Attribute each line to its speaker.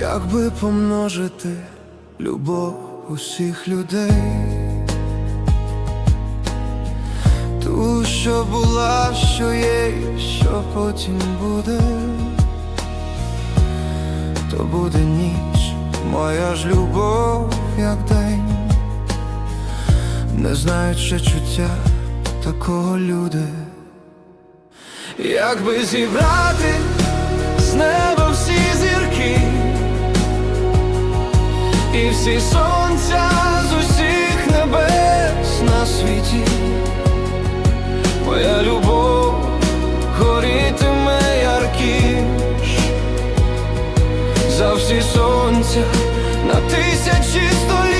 Speaker 1: Якби помножити любов усіх людей, ту, що була, що є, і що потім буде, то буде ніч, моя ж любов, як день, не знають ще чуття такого люди. Якби зібрати і всі сонця з усіх небес на світі, моя любов горітиме яркіш за всі сонця на тисячі століть.